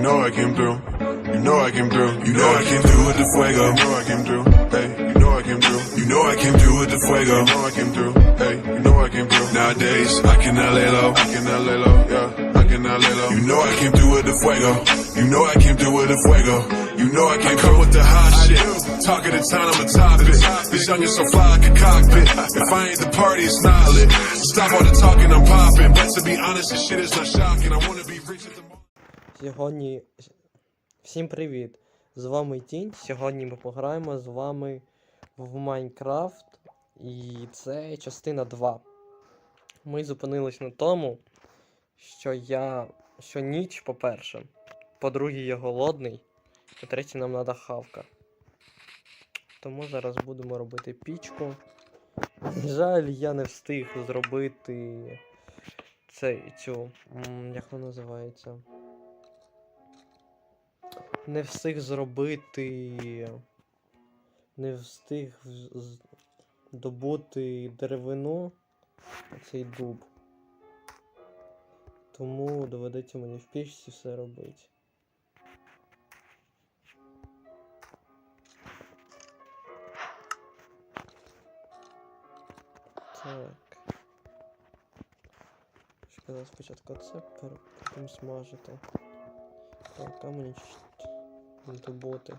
You know I came through. You know I came through. You know I came through with the fuego. You know I came through. Hey, you know I came through. You know I came through with the fuego. You know I came through. Hey, you know I came through. Nowadays, I cannot lay low. I cannot lay low. Yeah, I cannot lay low. You know I came through with the fuego. You know I came through with the fuego. You know I came through with the hot shit. Talk of the town, I'm a top it. This young is so fly like a cockpit. If I ain't the party, it's not lit. Stop all the talking, I'm popping. But to be honest, this shit is not shocking. I wanna be Сьогодні. Всім привіт! З вами Тінь. Сьогодні ми пограємо з вами в Майнкрафт. І це частина 2. Ми зупинились на тому, що я. що ніч, по-перше. По-друге, я голодний. По-третє, нам треба хавка. Тому зараз будемо робити пічку. Жаль, я не встиг зробити цей, цю. Як вона називається? Не встиг зробити. Не встиг добути деревину цей дуб. Тому доведеться мені в пічці все робити. Так. Сказав спочатку це, потім смажити. Так, а мені чуть добути.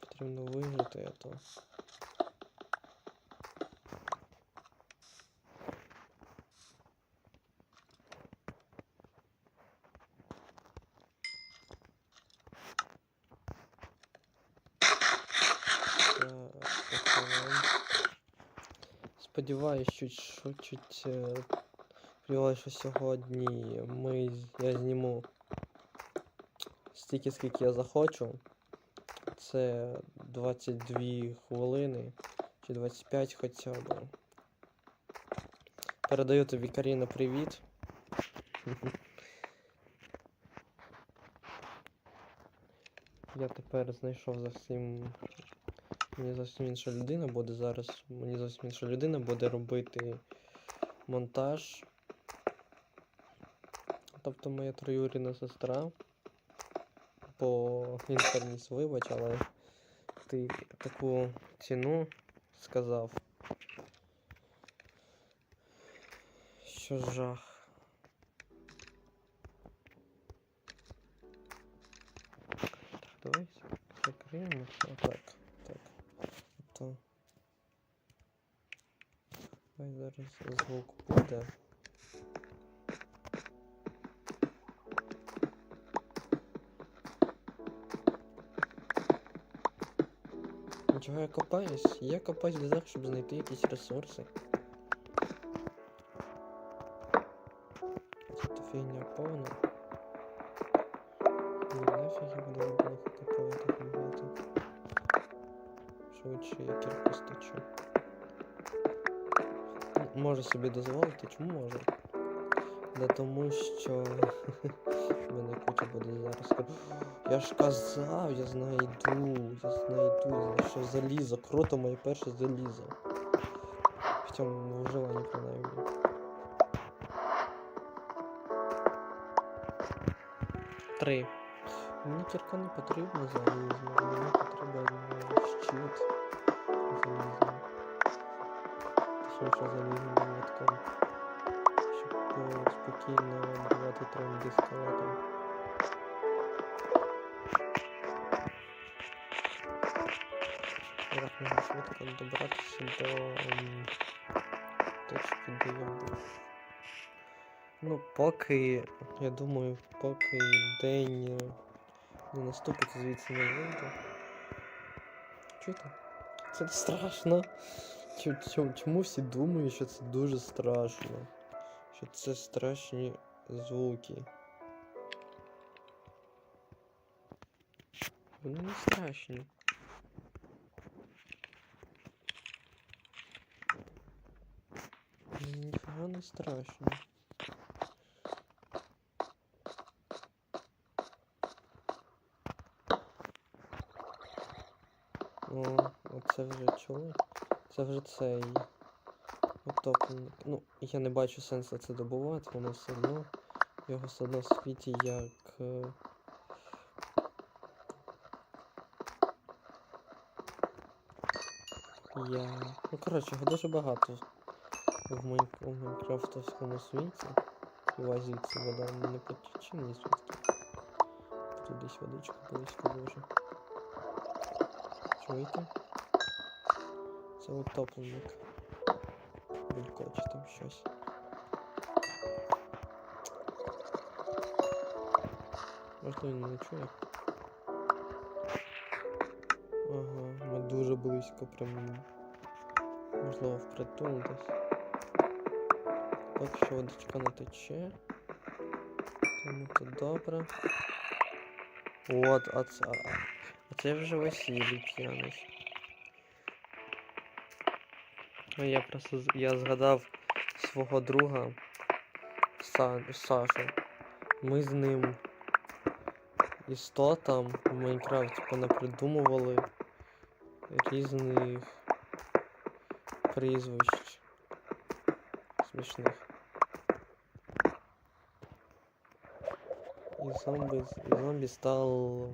Потрібно вижити, а то. Так, відкриваємо. Сподіваюсь, чуть що чуть е, сподіваюсь, що сьогодні ми я зніму стільки, скільки я захочу. Це 22 хвилини чи 25 хоча б. Передаю тобі Каріна привіт. Я тепер знайшов зовсім Мені зовсім інша людина буде зараз. Мені зовсім інша людина буде робити монтаж. Тобто моя троюрідна сестра. По інтерніс вибач, але ти таку ціну сказав. Що жах. зараз звук буде. Чого я копаюсь? Я копаюсь для того, щоб знайти якісь ресурси. Це то фігня повна. Ну, нафіг я буду було копати так багато. Швидше я кірку сточу. Можу собі дозволити, чому можу? Да тому що мене куча буде зараз. Я ж казав, я знайду, я знайду, я знайшов залізо. Круто, моє перше залізо. В цьому виживанні принаймні. Три. Мені кірка не потрібна залізна, мені потрібен щит Точніше залізним молотком. Щоб спокійно давати тренди скелетом. Як можна швидко добратися до ем, точки, де я був. Ну, поки, я думаю, поки день е, не наступить, звідси не вийду. Чуєте? Це страшно. Чому, чому, чому всі думають, що це дуже страшно? Що це страшні звуки. Вони не страшні. Ніфіга не страшно. О, оце вже чули? Це вже цей утопленик. Ну, я не бачу сенсу це добувати, воно все одно. Його все одно в світі як. е, Я. Ну, коротше, його дуже багато в Майн... у Майнкрафтовському світі. І звідси вода не потіче, ні звідки. Тут десь водичка близько дуже. Чуєте? Це утопленник. Булькоче там щось. Можливо, він не чує. Ага, ми дуже близько прям. Можливо, впритул десь. Поки що водичка не тече. Тому це добре. От, а це. а- А це вже Василій п'яний. Ну, я просто я згадав свого друга Са, Сашу. Ми з ним істотам в Майнкрафті понапридумували різних прізвищ смішних. І зомбі, з- і зомбі став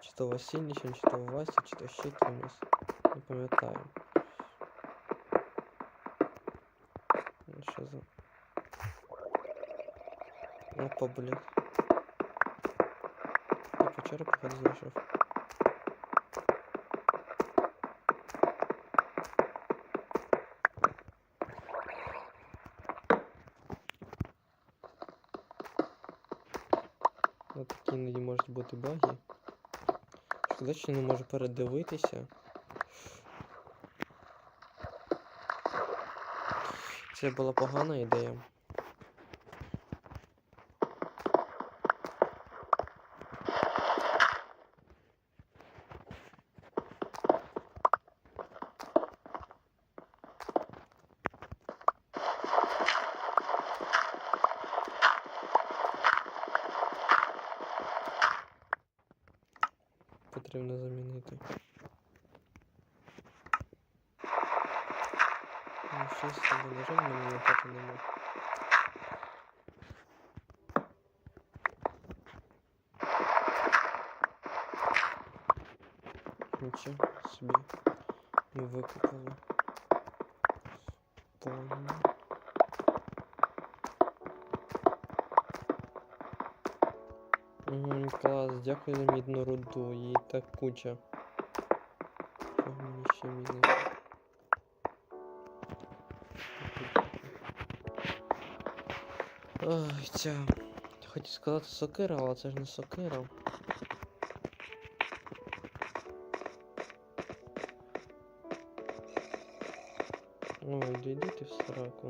чи то Васильничем, чи то Вася, чи то ще кимось. Не пам'ятаю. Ну, Що за. Опа, блядь. Я печеру походу знайшов. Ось такі іноді можуть бути баги. Шкода, що не можу передивитися. Це була погана ідея. Потрібно замінити. Ну, щось себе на жаль, мені лопати нема. Нічого собі ми викупили. Повно. Мгм, клас, дякую за мідну руду, її так куча. Чого мені ще мідний? Ой, ця. Хотів сказати сокира, але це ж не сокира. Ой, йди, йди ти в сраку.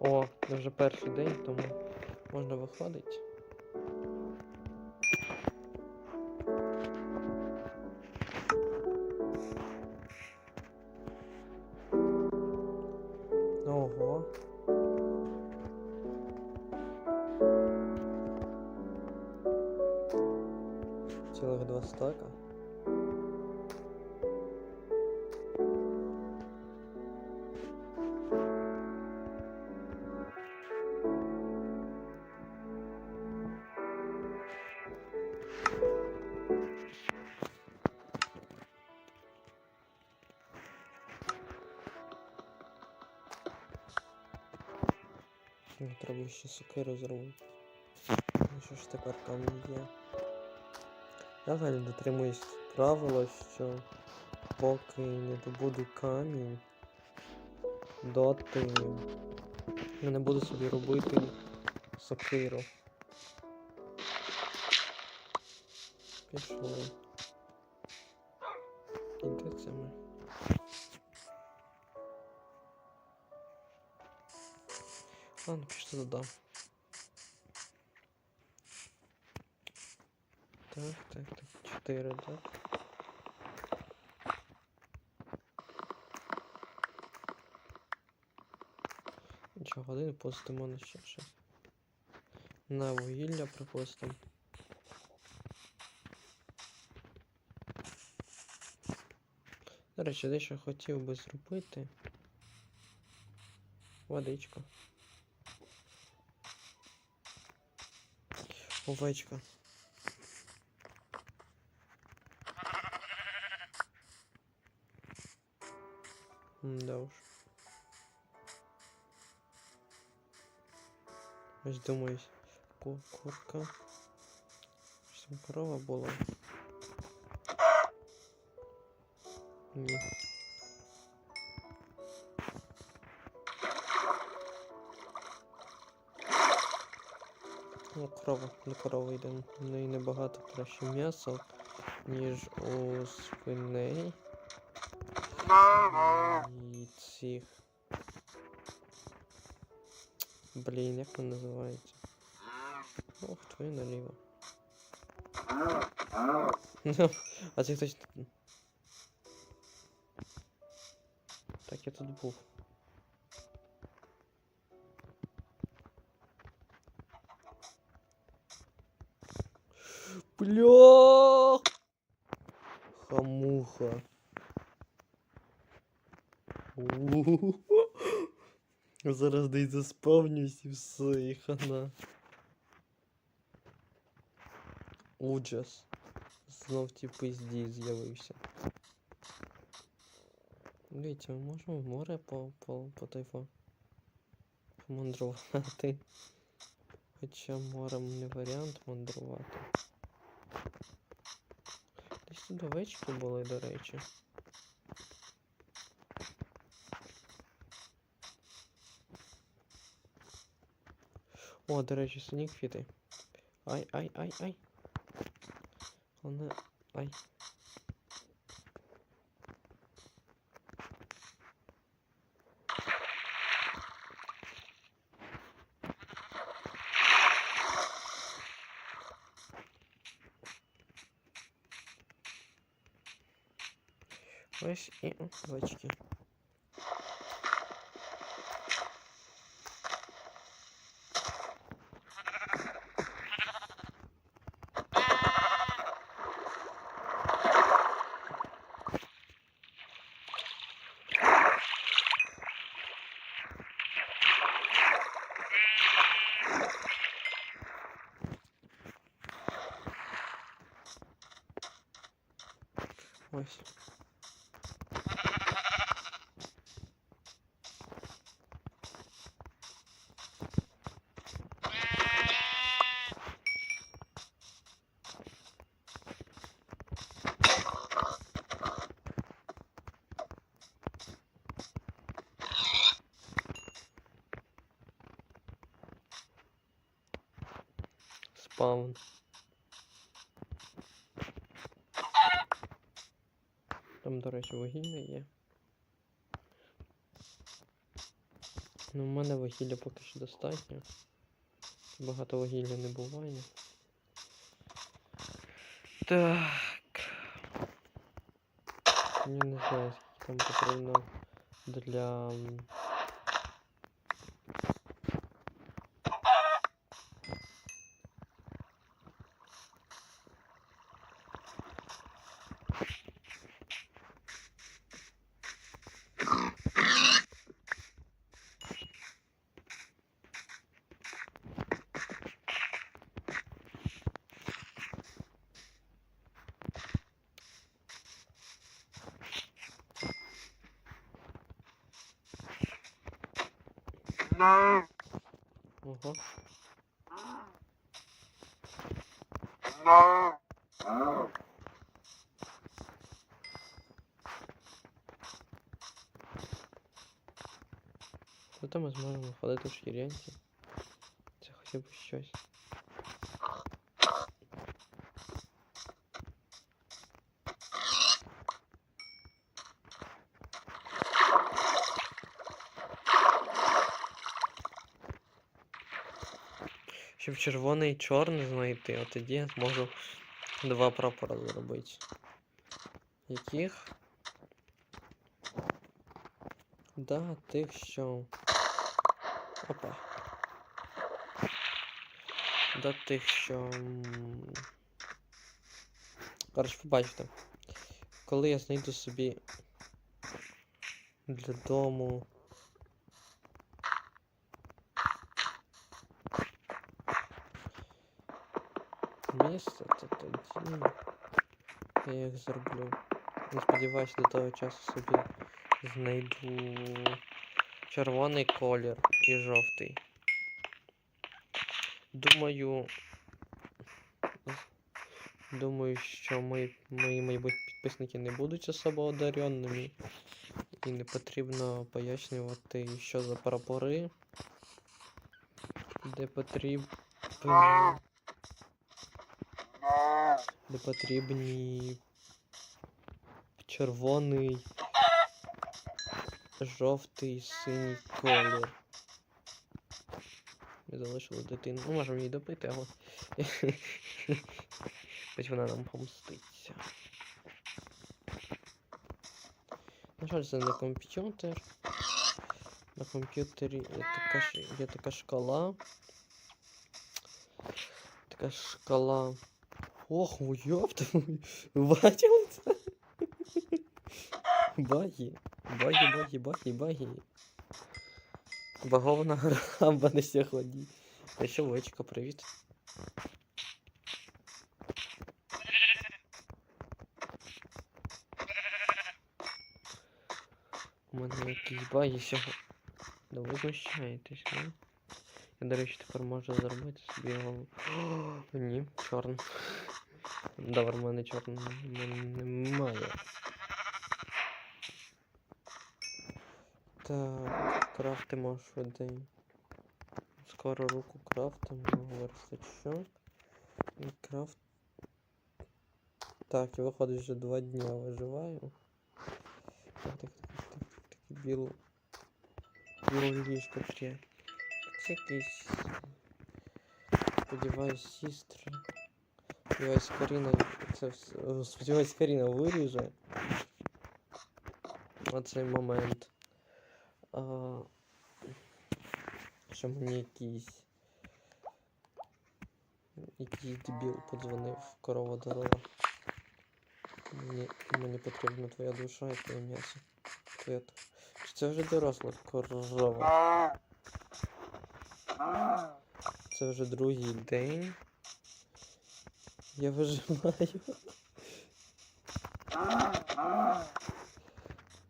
О, це вже перший день, тому можна виходити. Ну, Треба ще сокиру зробити. Ну що ж тепер камінь є? Я взагалі дотримуюсь правила, що поки не добуду камінь, доти я не буду собі робити сокиру. Пішли. Додам. Так, так, так. Чотири, так. Нічого, один пустимо на ще щось. На вугілля припустимо. До речі, дещо хотів би зробити. Водичка. Овечка. Да уж. Ось думаю, ку- курка. Що там корова була? Ні. Корова, до корови йдемо. В неї набагато краще м'ясо, ніж у свиней. І цих. Блін, як він називається? Ох, твоє наліво. А це хтось. Так, я тут був. Бля! Хамуха. У-у-у. Зараз десь заспавнюсь і все, і хана. Ужас. Знов ті пизді з'явився. Дивіться, ми можемо в море по, по, по тайфу помандрувати. Хоча морем не варіант мандрувати. Тут овечки були, до речі. О, до речі, синік фіти. Ай, ай, ай, Ось і овечки. Ось. Спаун. Там, до речі, вугілля є. Ну, в мене вугілля поки що достатньо. Багато вугілля не буває. Так. Я не знаю, скільки там потрібно для. м, Ого. Зато ми зможемо ходити в шкірянці. Це хоча б щось. Щоб червоний і чорний знайти, от тоді я зможу два прапора зробити. Яких? Да, тих, що. Опа. Да тих, що. Коротше, побачите. Коли я знайду собі для дому. Місце то тоді. Я їх зроблю. Не сподіваюсь, до того часу собі знайду червоний колір і жовтий. Думаю. Думаю, що мої, мої майбутні підписники не будуть особо одаренними. І не потрібно пояснювати, що за прапори. Де потрібні. Де потрібні червоний, жовтий, синій колір. Ми залишили дитину. Ну, можемо її добити, але. Хоч вона нам помститься. На жаль, це не комп'ютер. На комп'ютері є така, ш- є така шкала. Така шкала. Ох, ви бачили це? Баги. Баги, баги, баги, баги. Багована гра в мене сьогодні. Та що, Вовчика, привіт. У мене якісь баги сьогодні. Да ви знущаєтесь, ну? Я, до речі, тепер можу зробити собі голову. О, ні, чорний. Добре, в мене чорного немає. Так, крафтимо швидень. Скоро руку крафтимо, верстачок. І крафт. Так, і виходить вже два дня виживаю. Так, так, так, так, так, білу. Білу ліжко три. Це якийсь. Сподіваюсь, сістри. Сподіваюсь, Каріна. Це вс- е, Сподіваюсь, Каріна виріже. Оцей момент. Що мені якийсь. Якийсь дебіл подзвонив корова дорога. Мені, мені потрібна твоя душа і твоє м'ясо. Твоя... т- Чи це вже доросла корова? Це вже другий день. Я виживаю.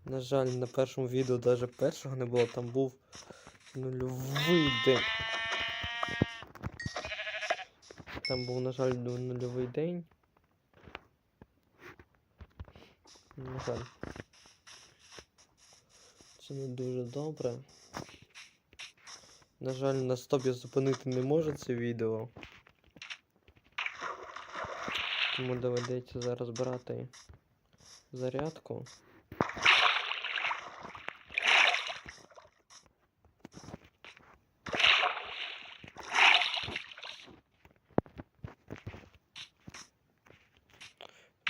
На жаль, на першому відео навіть першого не було, там був нульовий день. Там був, на жаль, ну- нульовий день. На жаль. Це не дуже добре. На жаль, на стопі зупинити не може це відео. Тому доведеться зараз брати зарядку.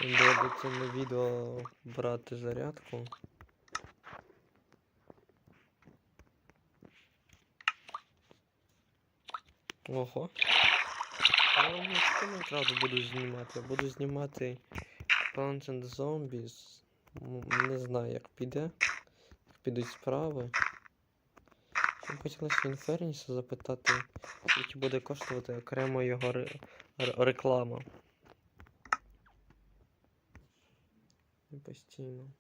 Доведеться на відео брати зарядку. Ого. Я не що Майнкрафт буду знімати. Я буду знімати Plants and Zombies. Не знаю, як піде. Як підуть справи. Б хотілося Інферніса запитати, скільки буде коштувати окремо його ре- ре- реклама. Не постійно.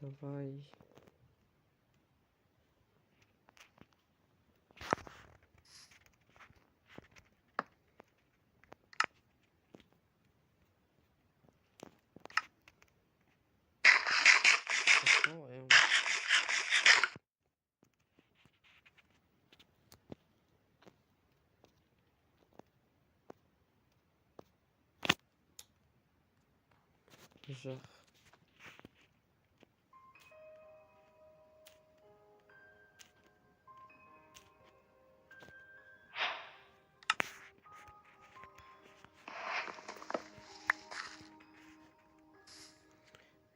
Давай. Жах.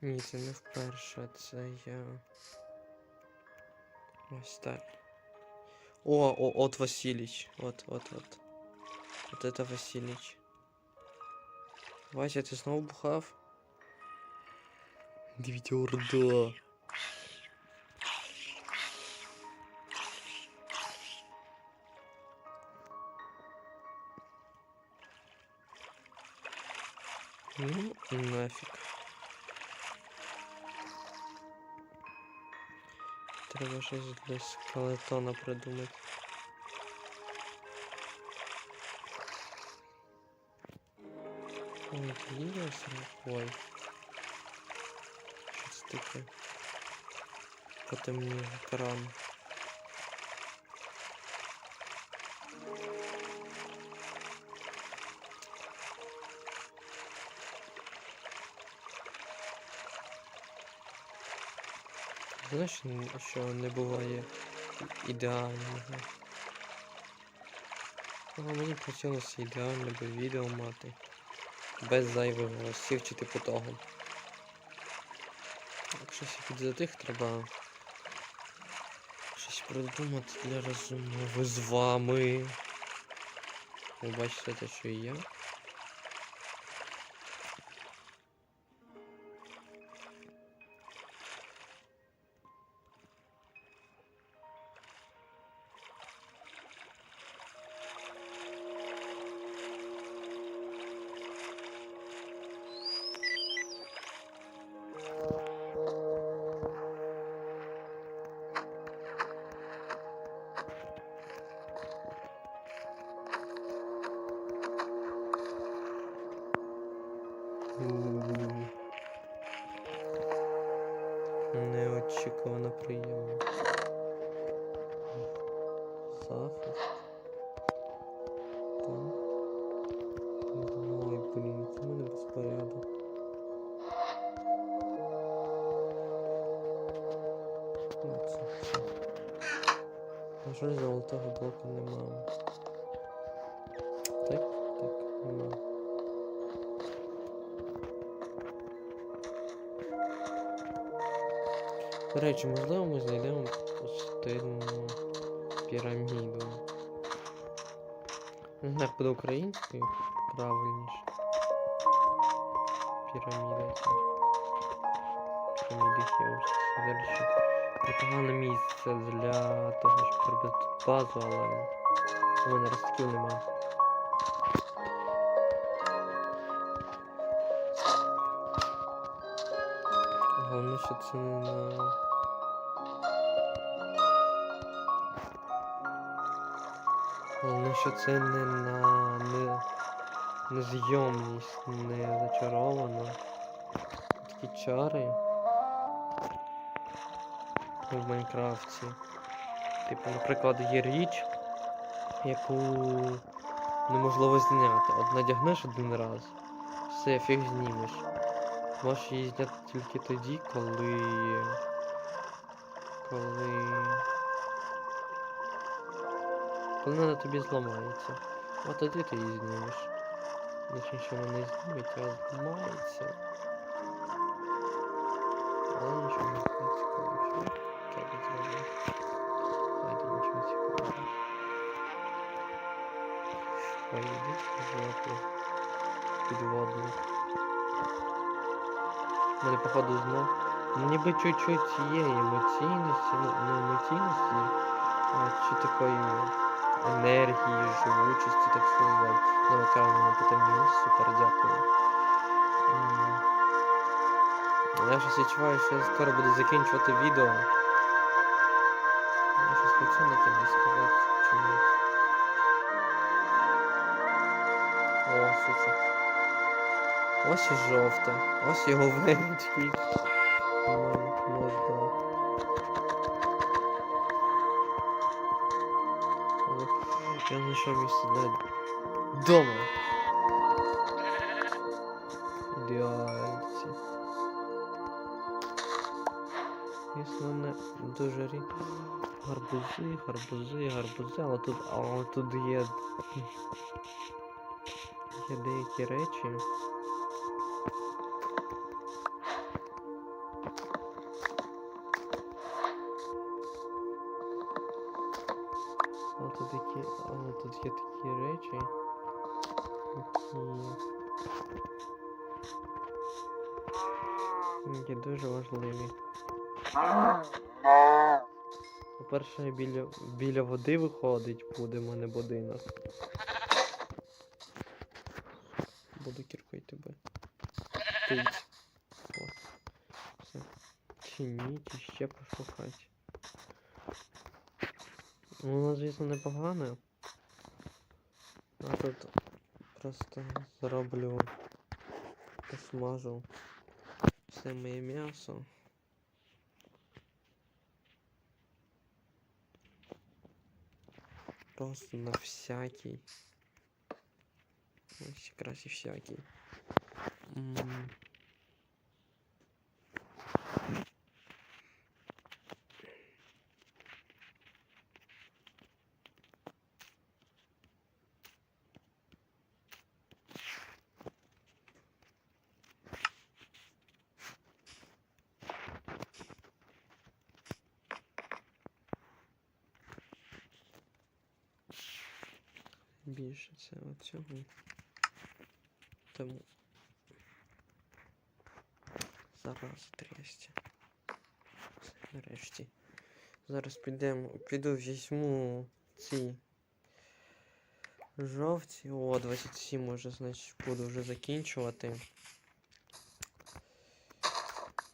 Ні, це не вперше, я. Ось так. О, о, от Василич. От, от, от. От это Василич. Вася, ти знову бухав? Дивіться, орда. Ну, нафиг. Треба щось для скелетона придумати. Ой, це лінія Ой. Таке? Потемнів екран. Знаєш, що не буває ідеального. Але мені хотілося ідеальне би відео мати. Без зайвих голосів чи типу того. Якщо під затих треба щось придумати для розмови з вами. Ви бачите те, що і я. Все. На жаль, золотого блоку немає. Так, так, немає. До речі, можливо, ми знайдемо пустинну піраміду. Не знаю, як буде українською правильніше. Піраміда. Піраміди. Це, до речі, непогане місце для того, щоб робити тут базу, але у мене ростків немає. Головне, що це не на. Головне, що це не на не, незйомність, не зачаровано. Такі чари в Майнкрафті. Типу, наприклад, є річ, яку неможливо зняти. От надягнеш один раз, все, фіг знімеш. Можеш її зняти тільки тоді, коли. Коли. Коли вона тобі зламається. А тоді ти її знімеш. Значить, що вона не зніметь, а зламається. Але нічого не цікаво. В жопу. Підводник. У мене походу знов. Ніби чуть-чуть є емоційності, ну не емоційності, а чи такої енергії, живучості, так сказати. Ну, на потемніло, супер, дякую. Я щось відчуваю, що я скоро буду закінчувати відео. Я щось хочу на тобі сказати, чому. Ось і жовте. Ось його венички. Можна. Я знайшов місце для дома. Ідеальці. Якщо не дуже рі... Гарбузи, гарбузи, гарбузи, але тут, але тут є... Є деякі речі. Речі, які... Дуже важливі. По-перше, біля, біля води виходить буде в мене будинок. Буду кіркою тебе. О. Все. Чи ні, чи ще пошукати. Воно, звісно, непогане. А тут просто зроблю посмажу все моє м'ясо. Просто на всякий. Ось якраз і всякий. М. Більше Це оцього. Тому. Зараз трясті. Все, Нарешті. Зараз підемо. Піду візьму ці жовті. О, 27 уже, значить, буду вже закінчувати.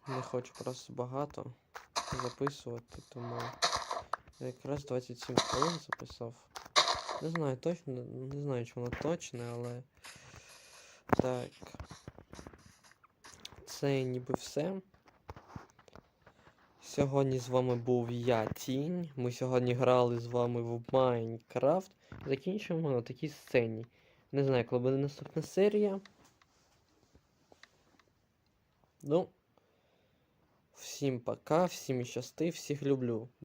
Не хочу просто багато записувати, тому якраз 27 хвилин записав. Не знаю точно, не знаю, чи воно точне, але. Так. Це ніби все. Сьогодні з вами був я, Тінь. Ми сьогодні грали з вами в Майнкрафт. Закінчуємо на такій сцені. Не знаю, коли буде наступна серія. Ну. Всім пока, всім щасти, всіх люблю.